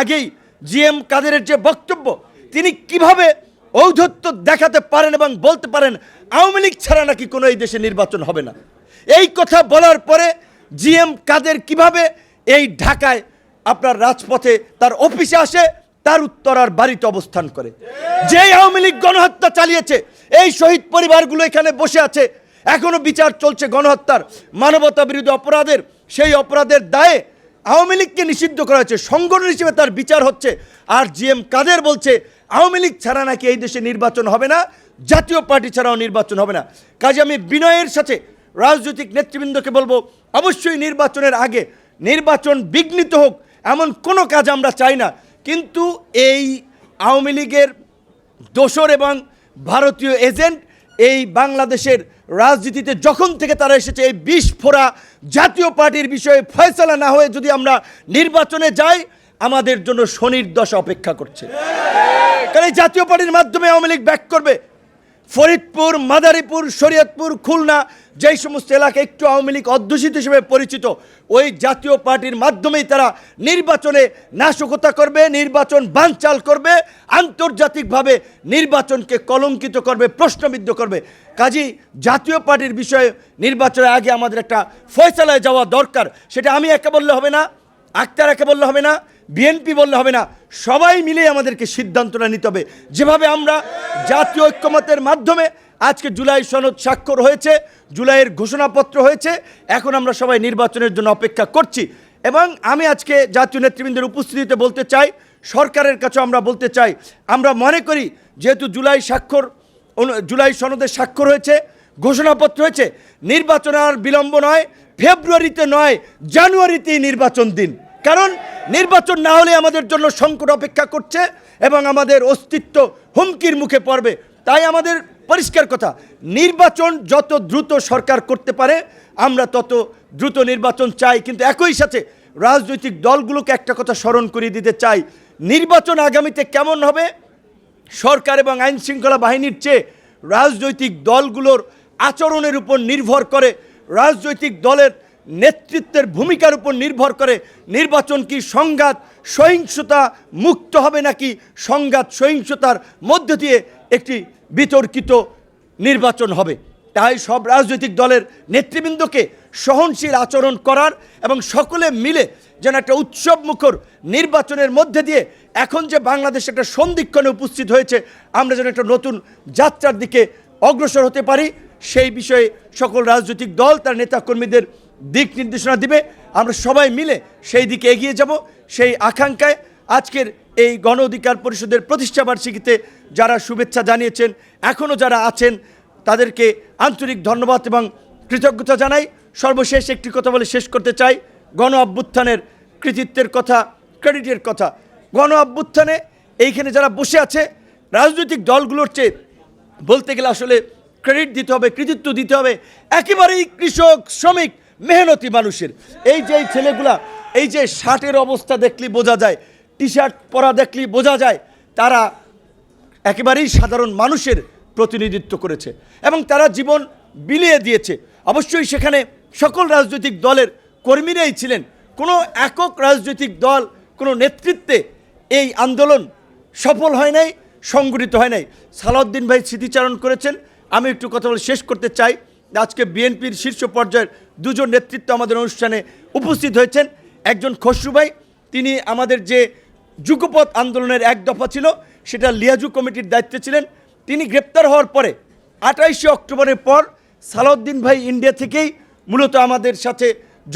আগেই জিএম কাদেরের যে বক্তব্য, তিনি কীভাবে ঔদ্ধত্য দেখাতে পারেন এবং বলতে পারেন, আওয়ামী লীগ ছাড়া নাকি কোনো এই দেশে নির্বাচন হবে না। এই কথা বলার পরে জিএম কাদের কীভাবে এই ঢাকায় আপনার রাজপথে তার অফিসে আসে, তার উত্তরার বাড়িতে অবস্থান করে। যেই আওয়ামী লীগ গণহত্যা চালিয়েছে, এই শহীদ পরিবারগুলো এখানে বসে আছে। এখনও বিচার চলছে গণহত্যার। মানবতা বিরোধী অপরাধের, সেই অপরাধের দায়ে আওয়ামী লীগকে নিষিদ্ধ করা হয়েছে সংগঠন হিসেবে তার বিচার হচ্ছে। আর জি এম কাদের বলছে, আওয়ামী লীগ ছাড়া নাকি এই দেশে নির্বাচন হবে না, জাতীয় পার্টি ছাড়াও নির্বাচন হবে না। কাজে আমি বিনয়ের সাথে রাজনৈতিক নেতৃবৃন্দকে বলব, অবশ্যই নির্বাচনের আগে নির্বাচন বিঘ্নিত হোক, এমন কোনো কাজ আমরা চাই না। কিন্তু এই আওয়ামী লীগের দোসর এবং ভারতীয় এজেন্ট এই বাংলাদেশের রাজনীতিতে যখন থেকে তারা এসেছে, এই বিষ ফোড়া জাতীয় পার্টির বিষয়ে ফয়সলা না হয়ে যদি আমরা নির্বাচনে যাই, আমাদের জন্য শনির দশা অপেক্ষা করছে। কারণ এই জাতীয় পার্টির মাধ্যমে আওয়ামী লীগ ব্যাক করবে। ফরিদপুর, মাদারীপুর, শরীয়তপুর, খুলনা, যেই সমস্ত এলাকা একটু আওয়ামী লীগ অধ্যুষিত হিসেবে পরিচিত, ওই জাতীয় পার্টির মাধ্যমেই তারা নির্বাচনে নাশকতা করবে, নির্বাচন বানচাল করবে, আন্তর্জাতিকভাবে নির্বাচনকে কলঙ্কিত করবে, প্রশ্নবিদ্ধ করবে। কাজী, জাতীয় পার্টির বিষয়ে নির্বাচনের আগে আমাদের একটা ফয়সালায় যাওয়া দরকার, সেটা আমি একা বললে হবে না, আক্তার একে বললে হবে না, বিএনপি বললে হবে না। সবাই মিলে আমাদেরকে সিদ্ধান্তটা নিতে হবে। যেভাবে আমরা জাতীয় ঐক্যমতের মাধ্যমে আজকে জুলাই সনদ স্বাক্ষর হয়েছে, জুলাইয়ের ঘোষণাপত্র হয়েছে, এখন আমরা সবাই নির্বাচনের জন্য অপেক্ষা করছি। এবং আমি আজকে জাতীয় নেতৃবৃন্দের উপস্থিতিতে বলতে চাই, সরকারের কাছে আমরা বলতে চাই, আমরা মনে করি যেহেতু জুলাই স্বাক্ষর জুলাই সনদের স্বাক্ষর হয়েছে, ঘোষণাপত্র হয়েছে, নির্বাচন আর বিলম্ব নয়, ফেব্রুয়ারিতে নয়, জানুয়ারিতেই নির্বাচন দিন। কারণ নির্বাচন না হলে আমাদের জন্য সংকট অপেক্ষা করছে এবং আমাদের অস্তিত্ব হুমকির মুখে পড়বে। তাই আমাদের পরিষ্কার কথা, নির্বাচন যত দ্রুত সরকার করতে পারে, আমরা তত দ্রুত নির্বাচন চাই। কিন্তু একই সাথে রাজনৈতিক দলগুলোকে একটা কথা স্মরণ করিয়ে দিতে চাই, নির্বাচন আগামীতে কেমন হবে? সরকার এবং আইন শৃঙ্খলা বাহিনীর চেয়ে রাজনৈতিক দলগুলোর আচরণের উপর নির্ভর করে। রাজনৈতিক দলের নেতৃত্বের ভূমিকার উপর নির্ভর করে নির্বাচন কি সংঘাত, সহিংসতা মুক্ত হবে নাকি সংঘাত, সহিংসতার মধ্য দিয়ে একটি বিতর্কিত নির্বাচন হবে। তাই সব রাজনৈতিক দলের নেতৃবৃন্দকে সহনশীল আচরণ করার এবং সকলে মিলে যেন একটা উৎসব মুখর নির্বাচনের মধ্যে দিয়ে এখন যে বাংলাদেশ একটা সন্ধিক্ষণে উপস্থিত হয়েছে, আমরা যেন একটা নতুন যাত্রার দিকে অগ্রসর হতে পারি। সেই বিষয়ে সকল রাজনৈতিক দল, তার নেতাকর্মীদের দিক নির্দেশনা দিবে। আমরা সবাই মিলে সেই দিকে এগিয়ে যাব। সেই আকাঙ্ক্ষায় আজকের এই গণ অধিকার পরিষদের প্রতিষ্ঠা বার্ষিকীতে যারা শুভেচ্ছা জানিয়েছেন এখনও যারা আছেন, তাদেরকে আন্তরিক ধন্যবাদ এবং কৃতজ্ঞতা জানাই। সর্বশেষ একটি কথা বলে শেষ করতে চাই। গণ অভ্যুত্থানের কৃতিত্বের কথা, ক্রেডিটের কথা। গণ অভ্যুত্থানে এইখানে যারা বসে আছে, রাজনৈতিক দলগুলোর চেয়ে বলতে গেলে আসলে ক্রেডিট দিতে হবে, কৃতিত্ব দিতে হবে। একেবারেই কৃষক, শ্রমিক মেহনতি মানুষের। এই যে এই ছেলেগুলা, এই যে শার্টের অবস্থা দেখলেই বোঝা যায় টি শার্ট পরা দেখলেই বোঝা যায়, তারা একেবারেই সাধারণ মানুষের প্রতিনিধিত্ব করেছে এবং তারা জীবন বিলিয়ে দিয়েছে। অবশ্যই সেখানে সকল রাজনৈতিক দলের কর্মীরাই ছিলেন। কোনো একক রাজনৈতিক দল, কোনো নেতৃত্বে এই আন্দোলন সফল হয় নাই, সংগঠিত হয় নাই। সালাউদ্দিন ভাই স্মৃতিচারণ করেছেন। আমি একটু কথা বলে শেষ করতে চাই। আজকে বিএনপির শীর্ষ পর্যায়ের দুজন নেতৃত্ব আমাদের অনুষ্ঠানে উপস্থিত হয়েছেন। একজন খসরু ভাই, তিনি আমাদের যে যুগপথ আন্দোলনের এক দফা ছিল, সেটা লিয়াজু কমিটির দায়িত্বে ছিলেন। তিনি গ্রেপ্তার হওয়ার পরে আঠাইশে অক্টোবরের পর সালাউদ্দিন ভাই ইন্ডিয়া থেকেই মূলত আমাদের সাথে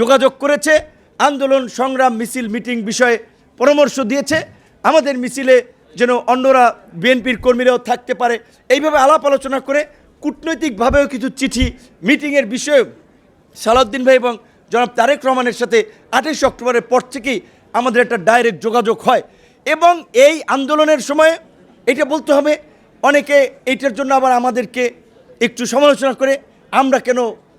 যোগাযোগ করেছে। আন্দোলন, সংগ্রাম, মিছিল, মিটিং বিষয়ে পরামর্শ দিয়েছে। আমাদের মিছিলে যেন অন্যরা বিএনপির কর্মীরাও থাকতে পারে। এইভাবে আলাপ আলোচনা করে কূটনৈতিকভাবেও কিছু চিঠি মিটিংয়ের বিষয়ে সালাউদ্দিন ভাই এবং জনাব তারেক রহমানের সাথে আঠাইশে অক্টোবরের পর থেকেই আমাদের একটা ডাইরেক্ট যোগাযোগ হয়। এবং এই আন্দোলনের সময় এটা বলতে হবে, অনেকে এইটার জন্য আবার আমাদেরকে একটু সমালোচনা করে, আমরা কেন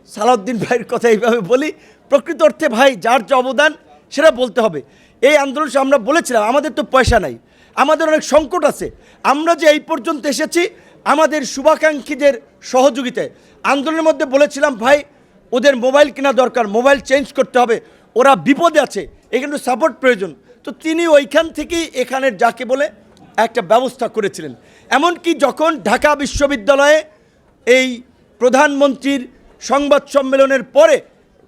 সালাউদ্দিন ভাইয়ের কথা এইভাবে বলি? প্রকৃত অর্থে ভাই, যার যে অবদান, সেটা বলতে হবে। এই আন্দোলন আমরা বলেছিলাম, আমাদের তো পয়সা নাই, আমাদের অনেক সংকট আছে। আমরা যে এই পর্যন্ত এসেছি আমাদের শুভাকাঙ্ক্ষীদের সহযোগিতায়। আন্দোলনের মধ্যে বলেছিলাম, ভাই, ওদের মোবাইল কেনা দরকার, মোবাইল চেঞ্জ করতে হবে, ওরা বিপদে আছে এখানে সাপোর্ট প্রয়োজন। তো তিনি ওইখান থেকেই এখানের যাকে বলে একটা ব্যবস্থা করেছিলেন। এমনকি যখন ঢাকা বিশ্ববিদ্যালয়ে এই প্রধানমন্ত্রীর সংবাদ সম্মেলনের পরে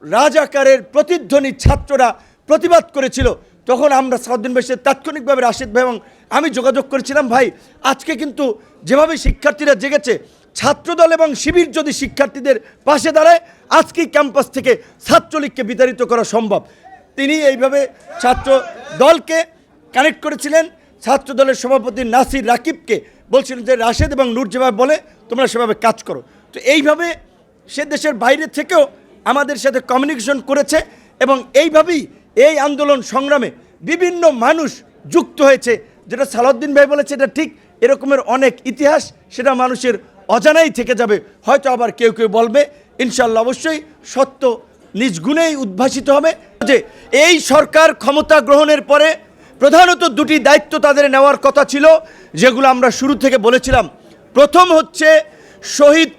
রাজাকারের প্রতিধ্বনি ছাত্ররা প্রতিবাদ করেছিল, তখন আমরা সারাদিন বেশে তাৎক্ষণিকভাবে রাশিদ ভাই এবং আমি যোগাযোগ করেছিলাম, ভাই, আজকে কিন্তু যেভাবে শিক্ষার্থীরা জেগেছে, ছাত্রদল এবং শিবির যদি শিক্ষার্থীদের পাশে দাঁড়ায়, আজকেই ক্যাম্পাস থেকে ছাত্রলীগকে বিতাড়িত করা সম্ভব। তিনি এইভাবে ছাত্র দলকে কানেক্ট করেছিলেন। ছাত্র দলের সভাপতি নাসির রাকিবকে বলছিলেন যে, রাশেদ এবং নূর যেভাবে বলে, তোমরা সেভাবে কাজ করো। তো এইভাবে সে দেশের বাইরে থেকেও আমাদের সাথে কমিউনিকেশন করেছে এবং এইভাবেই এই আন্দোলন সংগ্রামে বিভিন্ন মানুষ যুক্ত হয়েছে যেটা সালাউদ্দিন ভাই বলেছে, এটা ঠিক এরকমের অনেক ইতিহাস, সেটা মানুষের অজানাই থেকে যাবে। হয়তো আবার কেউ কেউ বলবে ইনশাল্লাহ অবশ্যই সত্য নিজ গুণেই উদ্ভাসিত হবে যে এই সরকার ক্ষমতা গ্রহণের পরে প্রধানত দুটি দায়িত্ব তাদের নেওয়ার কথা ছিল, যেগুলো আমরা শুরু থেকে বলেছিলাম। প্রথম হচ্ছে শহীদ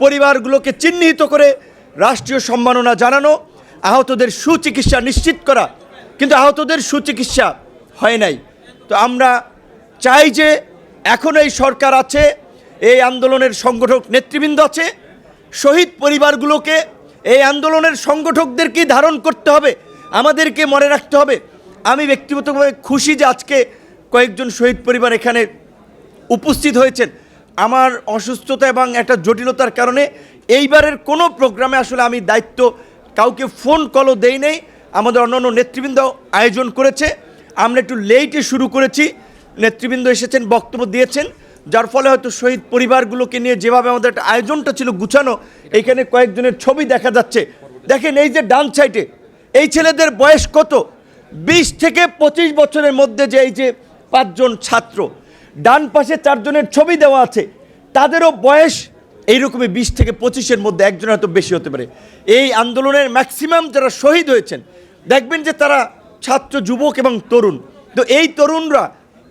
পরিবারগুলোকে চিহ্নিত করে রাষ্ট্রীয় সম্মাননা জানানো, আহতদের সুচিকিৎসা নিশ্চিত করা। কিন্তু আহতদের সুচিকিৎসা হয় নাই। তো আমরা চাই যে এখন এই সরকার আছে, এই আন্দোলনের সংগঠক নেতৃবৃন্দ আছে, শহীদ পরিবারগুলোকে এই আন্দোলনের সংগঠকদেরকে ধারণ করতে হবে, আমাদেরকে মনে রাখতে হবে। আমি ব্যক্তিগতভাবে খুশি যে আজকে কয়েকজন শহীদ পরিবার এখানে উপস্থিত হয়েছেন। আমার অসুস্থতা এবং একটা জটিলতার কারণে এইবারের কোনো প্রোগ্রামে আসলে আমি দায়িত্ব কাউকে ফোন কলও দেই নেই। আমাদের অন্যান্য নেতৃবৃন্দ আয়োজন করেছে। আমরা একটু লেটে শুরু করেছি। নেতৃবৃন্দ এসেছেন, বক্তব্য দিয়েছেন। যার ফলে হয়তো শহীদ পরিবারগুলোকে নিয়ে যেভাবে আমাদের একটা আয়োজনটা ছিল গুছানো, এইখানে কয়েকজনের ছবি দেখা যাচ্ছে। দেখেন এই যে ডান সাইডে এই ছেলেদের বয়স কত? বিশ থেকে পঁচিশ বছরের মধ্যে যে এই যে পাঁচজন ছাত্র, ডান পাশে চারজনের ছবি দেওয়া আছে। তাদেরও বয়স এইরকমই বিশ থেকে পঁচিশের মধ্যে একজন হয়তো বেশি হতে পারে। এই আন্দোলনের ম্যাক্সিমাম যারা শহীদ হয়েছেন, দেখবেন যে তারা ছাত্র, যুবক এবং তরুণ। তো এই তরুণরা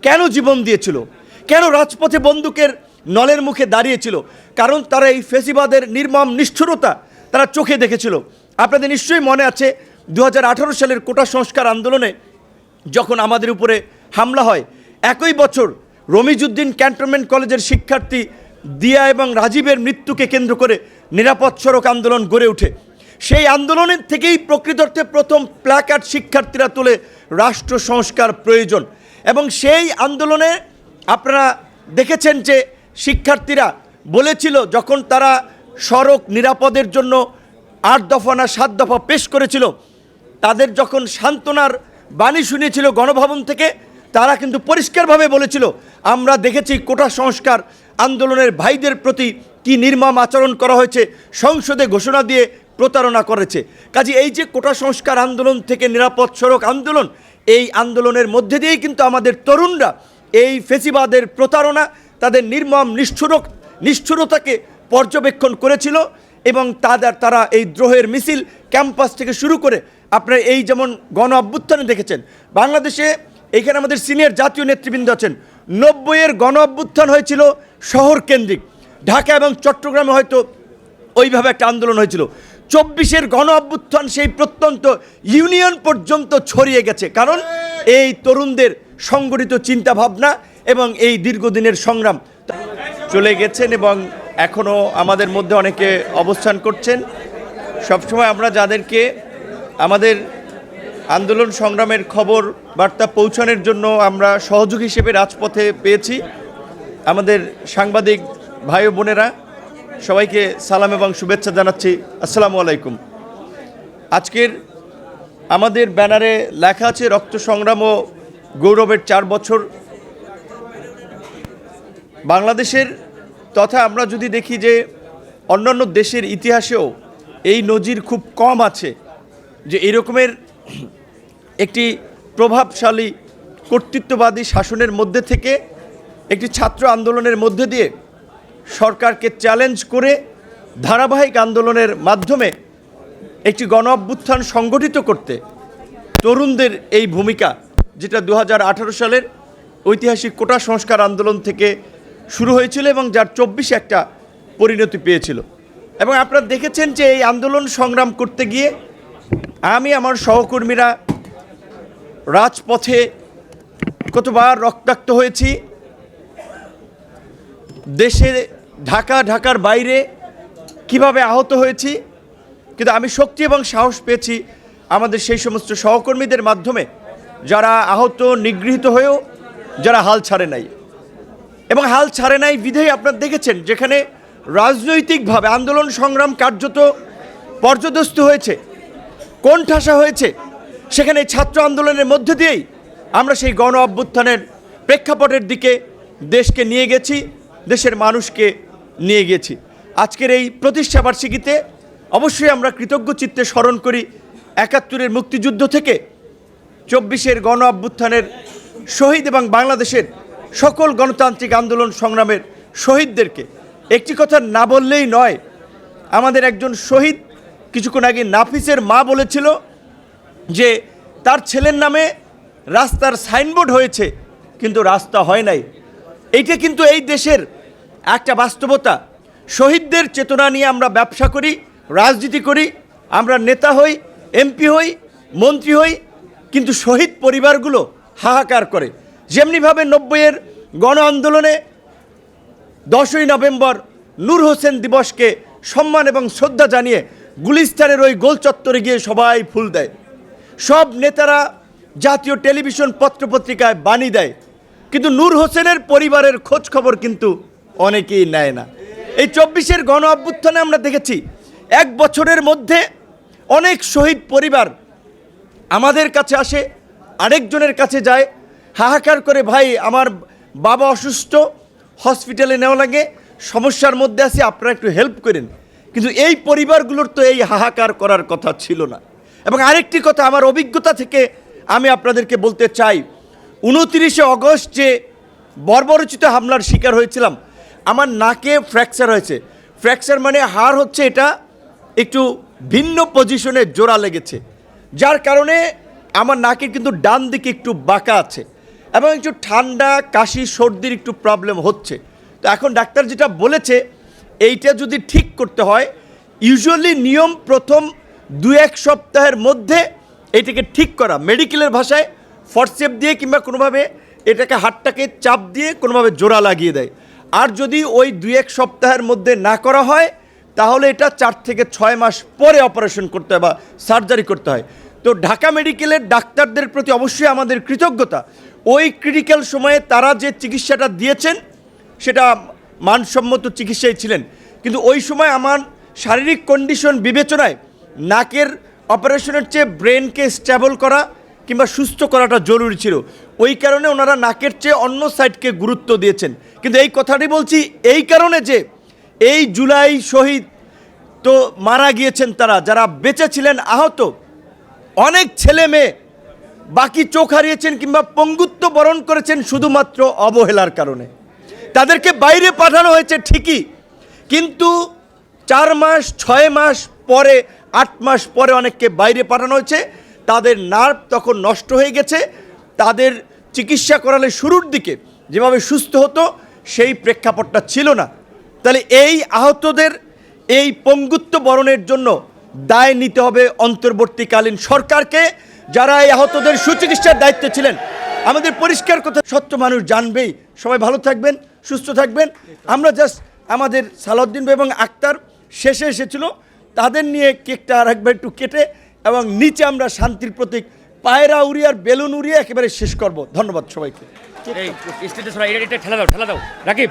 কেন জীবন দিয়েছিল? কেন রাজপথে বন্দুকের নলের মুখে দাঁড়িয়েছিল? কারণ তারা এই ফেসিবাদের নির্মম নিষ্ঠুরতা তারা চোখে দেখেছিল। আপনাদের নিশ্চয়ই মনে আছে দু হাজার আঠারো সালের কোটা সংস্কার আন্দোলনে যখন আমাদের উপরে হামলা হয়, একই বছর রমিজুদ্দিন ক্যান্টনমেন্ট কলেজের শিক্ষার্থী দিয়া এবং রাজীবের মৃত্যুকে কেন্দ্র করে নিরাপদ সড়ক আন্দোলন গড়ে ওঠে। সেই আন্দোলনের থেকেই প্রকৃত অর্থে প্রথম প্ল্যাকার্ড শিক্ষার্থীরা তুলে রাষ্ট্র সংস্কার প্রয়োজন। এবং সেই আন্দোলনে আপনারা দেখেছেন যে শিক্ষার্থীরা বলেছিল, যখন তারা সড়ক নিরাপদের জন্য আট দফা না সাত দফা পেশ করেছিল, তাদের যখন সান্ত্বনার বাণী শুনিয়েছিল গণভবন থেকে, তারা কিন্তু পরিষ্কারভাবে বলেছিল, আমরা দেখেছি কোটা সংস্কার আন্দোলনের ভাইদের প্রতি কি নির্মম আচরণ করা হয়েছে। সংসদে ঘোষণা দিয়ে প্রতারণা করেছে। কাজে এই যে কোটা সংস্কার আন্দোলন থেকে নিরাপদ সড়ক আন্দোলন, এই আন্দোলনের মধ্যে দিয়েই কিন্তু আমাদের তরুণরা এই ফেসিবাদের প্রতারণা, তাদের নির্মম নিষ্ঠুরক, নিষ্ঠুরতাকে পর্যবেক্ষণ করেছিল এবং তাদের, তারা এই দ্রোহের মিছিল ক্যাম্পাস থেকে শুরু করে আপনারা এই যেমন গণ অভ্যুত্থানে দেখেছেন, বাংলাদেশে এখানে আমাদের সিনিয়র জাতীয় নেতৃবৃন্দ আছেন। নব্বইয়ের গণ অভ্যুত্থান হয়েছিল শহর কেন্দ্রিক। ঢাকা এবং চট্টগ্রামে হয়তো ওইভাবে একটা আন্দোলন হয়েছিল। চব্বিশের গণ অভ্যুত্থান সেই প্রত্যন্ত ইউনিয়ন পর্যন্ত ছড়িয়ে গেছে। কারণ এই তরুণদের সংগঠিত চিন্তা ভাবনা এবং এই দীর্ঘদিনের সংগ্রাম চলে গেছেন এবং এখনও আমাদের মধ্যে অনেকে অবস্থান করছেন। সবসময় আমরা যাদেরকে আমাদের আন্দোলন সংগ্রামের খবর, বার্তা পৌঁছানোর জন্য আমরা সহযোগী হিসেবে রাজপথে পেয়েছি। আমাদের সাংবাদিক ভাই বোনেরা সবাইকে সালাম এবং শুভেচ্ছা জানাচ্ছি। আসসালামু আলাইকুম। আজকের আমাদের ব্যানারে লেখা আছে, রক্ত সংগ্রাম ও গৌরবের চার বছর। বাংলাদেশের তথা আমরা যদি দেখি যে অন্যান্য দেশের ইতিহাসেও এই নজির খুব কম আছে যে এরকমের একটি প্রভাবশালী কর্তৃত্ববাদী শাসনের মধ্যে থেকে একটি ছাত্র আন্দোলনের মধ্যে দিয়ে সরকারকে চ্যালেঞ্জ করে ধারাবাহিক আন্দোলনের মাধ্যমে একটি গণ অভ্যুত্থান সংগঠিত করতে তরুণদের এই ভূমিকা, যেটা দু হাজার আঠারো সালের ঐতিহাসিক কোটা সংস্কার আন্দোলন থেকে শুরু হয়েছিল এবং যার চব্বিশে একটা পরিণতি পেয়েছিল। এবং আপনারা দেখেছেন যে এই আন্দোলন সংগ্রাম করতে গিয়ে আমি, আমার সহকর্মীরা রাজপথে কতবার রক্তাক্ত হয়েছি দেশে ঢাকা, ঢাকার বাইরে কীভাবে আহত হয়েছি, কিন্তু আমি শক্তি এবং সাহস পেয়েছি আমাদের সেই সমস্ত সহকর্মীদের মাধ্যমে যারা আহত, নিগৃহীত হয়েও যারা হাল ছাড়ে নাই। এবং হাল ছাড়ে নাই বিধেয় আপনারা দেখেছেন, যেখানে রাজনৈতিকভাবে আন্দোলন সংগ্রাম কার্যত পর্যদস্ত হয়েছে, কোণঠাসা হয়েছে, সেখানে ছাত্র আন্দোলনের মধ্যে দিয়েই আমরা সেই গণ অভ্যুত্থানের প্রেক্ষাপটের দিকে দেশকে নিয়ে গেছি। দেশের মানুষকে নিয়ে গেছি আজকের এই প্রতিষ্ঠা বার্ষিকীতে অবশ্যই আমরা কৃতজ্ঞ চিত্তে স্মরণ করি একাত্তরের মুক্তিযুদ্ধ থেকে চব্বিশের গণ অভ্যুত্থানের শহীদ এবং বাংলাদেশের সকল গণতান্ত্রিক আন্দোলন সংগ্রামের শহীদদেরকে। একটি কথা না বললেই নয়, আমাদের একজন শহীদ কিছুক্ষণ আগে নাফিসের মা বলেছিল যে, তার ছেলের নামে রাস্তার সাইনবোর্ড হয়েছে, কিন্তু রাস্তা হয় নাই। এইটা কিন্তু এই দেশের একটা বাস্তবতা। শহীদদের চেতনা নিয়ে আমরা ব্যবসা করি, রাজনীতি করি, আমরা নেতা হই, এমপি হই, মন্ত্রী হই, কিন্তু শহীদ পরিবারগুলো হাহাকার করে। যেমনিভাবে নব্বইয়ের গণ আন্দোলনে দশই নভেম্বর নূর হোসেন দিবসকে সম্মান এবং শ্রদ্ধা জানিয়ে গুলিস্তানের ওই গোল চত্বরে গিয়ে সবাই ফুল দেয়। সব নেতারা জাতীয় টেলিভিশন পত্রপত্রিকায় বাণী দেয়। কিন্তু নূর হোসেনের পরিবারের খোঁজ খবর কিন্তু অনেকেই নেয় না। এই চব্বিশের গণ অভ্যুত্থানে আমরা দেখেছি, এক বছরের মধ্যে অনেক শহীদ পরিবার আমাদের কাছে আসে, আরেকজনের কাছে যায়, হাহাকার করে, ভাই, আমার বাবা অসুস্থ, হসপিটালে নেওয়া লাগে, সমস্যার মধ্যে আছি, আপনারা একটু হেল্প করেন। কিন্তু এই পরিবারগুলোর তো এই হাহাকার করার কথা ছিল না। এবং আরেকটি কথা, আমার অভিজ্ঞতা থেকে আমি আপনাদেরকে বলতে চাই উনতিরিশে অগস্ট যে বর্বরচিত হামলার শিকার হয়েছিলাম, আমার নাকে ফ্র্যাকচার হয়েছে। ফ্র্যাকচার মানে হাড় হচ্ছে এটা একটু ভিন্ন পজিশনে জোড়া লেগেছে। যার কারণে আমার নাকের কিন্তু ডান দিকে একটু বাঁকা আছে এবং একটু ঠান্ডা, কাশি, সর্দির একটু প্রবলেম হচ্ছে। তো এখন ডাক্তার যেটা বলেছে, এইটা যদি ঠিক করতে হয় ইউজুয়ালি নিয়ম প্রথম দু এক সপ্তাহের মধ্যে এটাকে ঠিক করা। মেডিকেলের ভাষায় ফটসেপ দিয়ে কিংবা কোনোভাবে এটাকে হাতটাকে চাপ দিয়ে কোনোভাবে জোড়া লাগিয়ে দেয়। আর যদি ওই দুই এক সপ্তাহের মধ্যে না করা হয়, তাহলে এটা চার থেকে ছয় মাস পরে অপারেশন করতে হয় বা সার্জারি করতে হয়। তো ঢাকা মেডিকেলের ডাক্তারদের প্রতি অবশ্যই আমাদের কৃতজ্ঞতা। ওই ক্রিটিক্যাল সময়ে তারা যে চিকিৎসাটা দিয়েছেন, সেটা মানসম্মত চিকিৎসায় ছিলেন। কিন্তু ওই সময় আমার শারীরিক কন্ডিশন বিবেচনায় নাকের অপারেশনের চেয়ে ব্রেনকে স্ট্যাবল করা কিংবা সুস্থ করাটা জরুরি ছিল। ওই কারণে ওনারা নাকের চেয়ে অন্য সাইডকে গুরুত্ব দিয়েছেন। কিন্তু এই কথাটি বলছি এই কারণে যে এই জুলাই শহীদ তো মারা গিয়েছেন তারা, যারা বেঁচে ছিলেন আহত, অনেক ছেলে মেয়ে বাকি চোখ হারিয়েছেন কিংবা পঙ্গুত্ব বরণ করেছেন শুধুমাত্র অবহেলার কারণে। তাদেরকে বাইরে পাঠানো হয়েছে ঠিকই, কিন্তু চার মাস, ছয় মাস পরে, আট মাস পরে অনেককে বাইরে পাঠানো হয়েছে। তাদের নার্ভ তখন নষ্ট হয়ে গেছে, তাদের চিকিৎসা করালে শুরুর দিকে যেভাবে সুস্থ হতো, সেই প্রেক্ষাপটটা ছিল না। তাহলে এই আহতদের এই পঙ্গুত্ব বরণের জন্য দায় নিতে হবে অন্তর্বর্তীকালীন সরকারকে, যারা এই আহতদের সুচিকিৎসার দায়িত্বে ছিলেন। আমাদের পরিষ্কার কথা সত্য মানুষ জানবেই। সবাই ভালো থাকবেন, সুস্থ থাকবেন। আমরা জাস্ট আমাদের সালাউদ্দিন এবং আক্তার শেষে এসেছিল। তাদের নিয়ে কেকটা আর একবার একটু কেটে এবং নিচে আমরা শান্তির প্রতীক, পায়রা উড়িয়ে আর বেলুন উড়িয়ে একেবারে শেষ করব। ধন্যবাদ সবাইকে। ঠেলা দাও ঠেলা দাও। রাকিব